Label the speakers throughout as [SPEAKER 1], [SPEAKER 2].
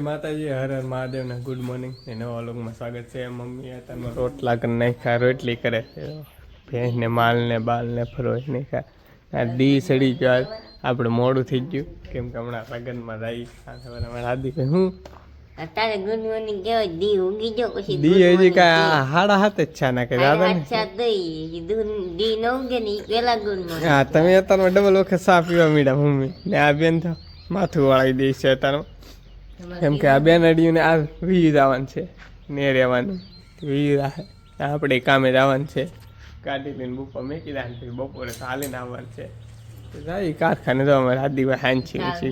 [SPEAKER 1] માતાજી હર હર મહાદેવ ને good morning એ નવા વ્લોગમાં સ્વાગત છે. મમ્મી અત્યારમાં રોટલા કરી નાખ્યા રોટલી કરે છે. ભેંસ ને માલ ને બાલ ને ફરોઈ નાખ્યા આ દી સડી ગયો આપણે મોડું થઈ ગયું. કેમ કે હમણાં લગ્નમાં રહી અમારા હાદી ભાઈ હું?
[SPEAKER 2] અત્યારે ગુડ મોર્નિંગ કેવો દી ઉગી જો પછી
[SPEAKER 1] દી હજી કાંઈ હાડા હાથ જ છે ના કે દાદા ને
[SPEAKER 2] અચ્છા દઈ દી ન ઉગે ને પેલા ગુડ મોર્નિંગ
[SPEAKER 1] હા તમે અત્યારમાં ડબલ વખત સા પીવા મીડા મમ્મી. ને આ બેન તો માથું વાળી દે છે અત્યારમાં. કેમ કે આ બેન અડિયું આ વી જવાનું છે. ને રહેવાનું. વી આપણે કામે જવાનું છે. કાઢી લઈને બપોર મેકી દાન પછી બપોરે ચાલીને આવવાનું છે. તો જાય કારખાને તો અમારે આદિભાઈ હાંચી છે.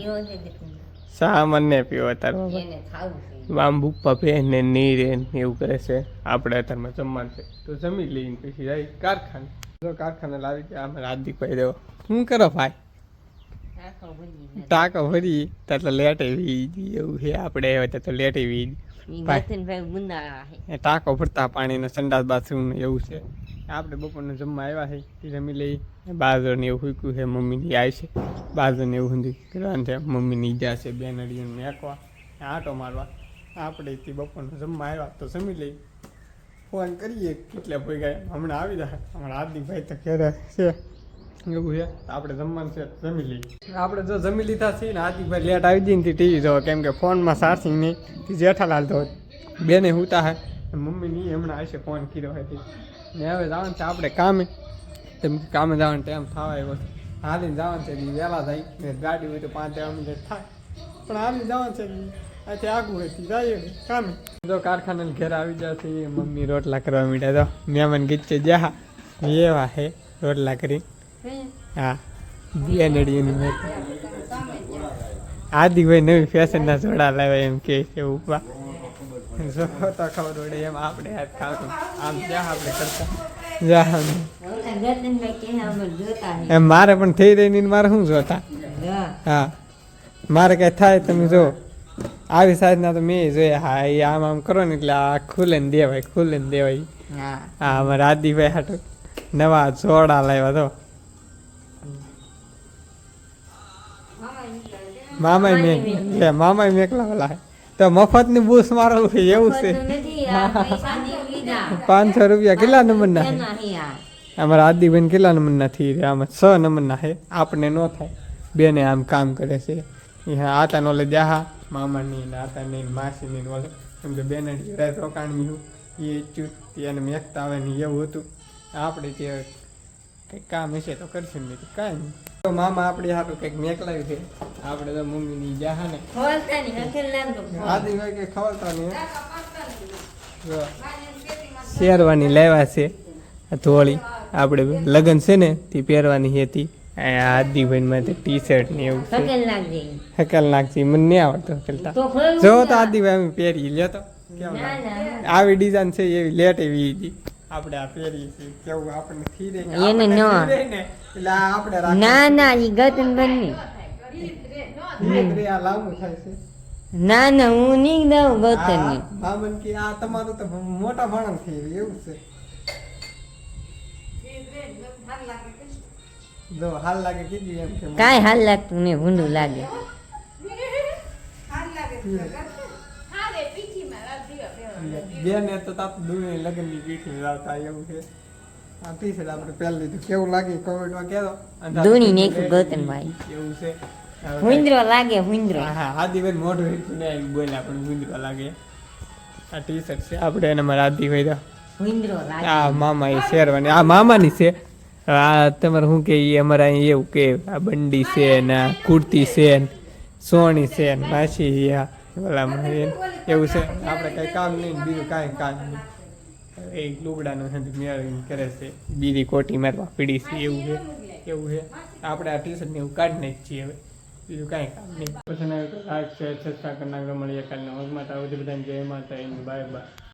[SPEAKER 1] સા મને પીવો. અત્યારમાં આમ બુપ્પા પહેન ને એવું કરે છે. આપણે અત્યારમાં જમવાનું છે. તો જમી લઈને પછી જાય કારખાને. જો કારખાને લાવી કે અમારે આદિભાઈ દેવો. શું કરો ભાઈ? ટાંકો ભરી તો લેટ એવી એવું છે આપણે ત્યાં તો લેટ એવી ટાંકો ભરતા પાણીનો સંડાસ બાથરૂમ એવું છે. આપણે બપોરને જમવા આવ્યા છે જમી લઈ. બાજરને એવું ફૂક્યું છે મમ્મીની આવી છે. બાજરને એવું સુધી કરવાનું છે મમ્મીની ઈજા છે બેન અડીને મેકવા આંટો મારવા. આપણે તે બપોરને જમવા આવ્યા તો જમી લઈ. ફોન કરીએ કેટલા ભાઈ ગયા હમણાં આવી જાય હમણાં હાર્દિકભાઈ તો ઘેરે છે. એવું છે? આપણે જમવાનું છે જમી લઈએ. આપણે જો જમી લીધા છીએ ને હાર્દિકભાઈ લેટ આવી જઈને ટીવી જોવો કેમ કે ફોનમાં સાર્સિંગ નહીં જેઠાલાલ તો બેને હુતા હે. મમ્મી નહીં હમણાં આવશે ફોન કર્યો હતી ને હવે જવાનું છે આપણે કામે. તેમ કે કામે જવાનું ટાઈમ થવા આવ્યો છે. હાલીને જવાનું છે વહેલા થાય ને ગાડી હોય તો પાંચ દસ મિનિટ થાય. પણ હાલી જવાનું છે આથી આગું હતી જાય કામે. જો કારખાને ઘેર આવી જાય છે મમ્મી રોટલા કરવા મીડ્યા તો મહેમાન ગીત છે જા એવા હે રોટલા કરી. હા. બે નડીની મેં આદિભાઈ નવી ફેશનના જોડા લાવ્યા એમ કે છે ઉપા. જો તો ખબર પડે એમ આપણે હાથ ખાતું આમ જ્યાં આપણે કરતા. એમ મારે પણ થઈ રહી ને મારે શું જોતા?
[SPEAKER 2] હા.
[SPEAKER 1] મારે કઈ થાય તમે જો. આવી સાઈઝના તો મેં જોયા. હા એ આમ આમ કરો ને એટલે આ ખુલે ને દેવાય ખુલે ને દેવાય.
[SPEAKER 2] હા.
[SPEAKER 1] અમારા આદિભાઈ હાટું નવા જોડા લાવ્યા તો. મામા મેં મામા મેકલા વાલા તો મફતની બૂસ મારેલું છે એવું છે. પાંચસો રૂપિયા કેટલા નંબરના અમારા આદિબેન કેટલા નંબરના થઈ રહ્યા આમાં છ નંબરના છે. આપણે ન થાય. બેને આમ કામ કરે છે. આતા નોલે જાહા મામાની ને આતાની માસીની ને ઓલે. કેમ કે બેન રોકાણ એ ચૂત એને મેકતા આવે ને એવું હતું. આપણે તે કંઈક કામ હશે તો કરશું ને તો કાંઈ નહીં. તો મામા આપણી હાટું કંઈક મેકલાવી છે. આપણે તો મમ્મીની ને.
[SPEAKER 2] ખોલતા ની હકેલ લાગતો
[SPEAKER 1] આદિભાઈ કંઈ ખવડતા જો. શેરવાની લેવા છે આ ધોળી. આપણે લગ્ન છે ને તે પહેરવાની હતી આ આદિભાઈ માટે ટી શર્ટ ને એવું છે.
[SPEAKER 2] હકેલ લાગજે
[SPEAKER 1] મને નહીં આવડતો હકેલતા જો તો આદિભાઈ અમે પહેરી લ્યો તો. આવી ડિઝાઇન છે એવી લેટ એવી હતી આપણે આ પહેરી છે કેવું આપણને ખીરે
[SPEAKER 2] એને ન.
[SPEAKER 1] ને એટલે આપણે
[SPEAKER 2] ના ના ઈ ગતન બની.
[SPEAKER 1] લાંબુ થાય છે.
[SPEAKER 2] ના ના હું નહીં દઉં ગતન
[SPEAKER 1] આ બામન કે આ તમારું તો મોટા માણસ થઈ એવું છે. જો હાલ લાગે કીધું એમ કે
[SPEAKER 2] કાંઈ હાલ લાગતું નહીં ભૂંડું લાગે.
[SPEAKER 1] બે ને તો તાપ દુને લગનની પીઠી લાવતા એવું છે. આ શર્ટ આપણે પહેરી લીધું. કેવું લાગે કોમેન્ટમાં કહેજો
[SPEAKER 2] દૂની નાખ્યું ગૌતમભાઈ.
[SPEAKER 1] એવું છે.
[SPEAKER 2] હુંદરો લાગે હુંદરો.
[SPEAKER 1] હા હા આદિબેન મોઢું હીરતું ને બોલ્યા પણ આપણે લાગે. આ ટી શર્ટ છે. આપણે એને મારા આદિ હોય તો
[SPEAKER 2] હુંદરો લાગે.
[SPEAKER 1] આ મામા એ શેરવાની આ મામાની છે. આ તમારે શું કે ઈ અમારે અહીં એવું કે આ બંડી છે ને કુર્તી છે સોની સોણી છે ને માસી આ. ઓલામાં એ- એવું છે. આપણે કઈ કામ નહીં બીજું કાંઈ કામ નહીં. એ લુગડાનું છે મેળવીને કરે છે. બીજી કોટી મારવા પીડી છે એવું છે એવું છે. આપણે આ ટી શર્ટ ને એવું કાઢી નાખી છીએ હવે. બીજું કાંઈ કામ નહીં. પછી લાઈક છે સબસ્ક્રાઈબ કરી નાખજો મળીએ કાલના વર્ગમાં તો બધાને જય માતા બાય બાય.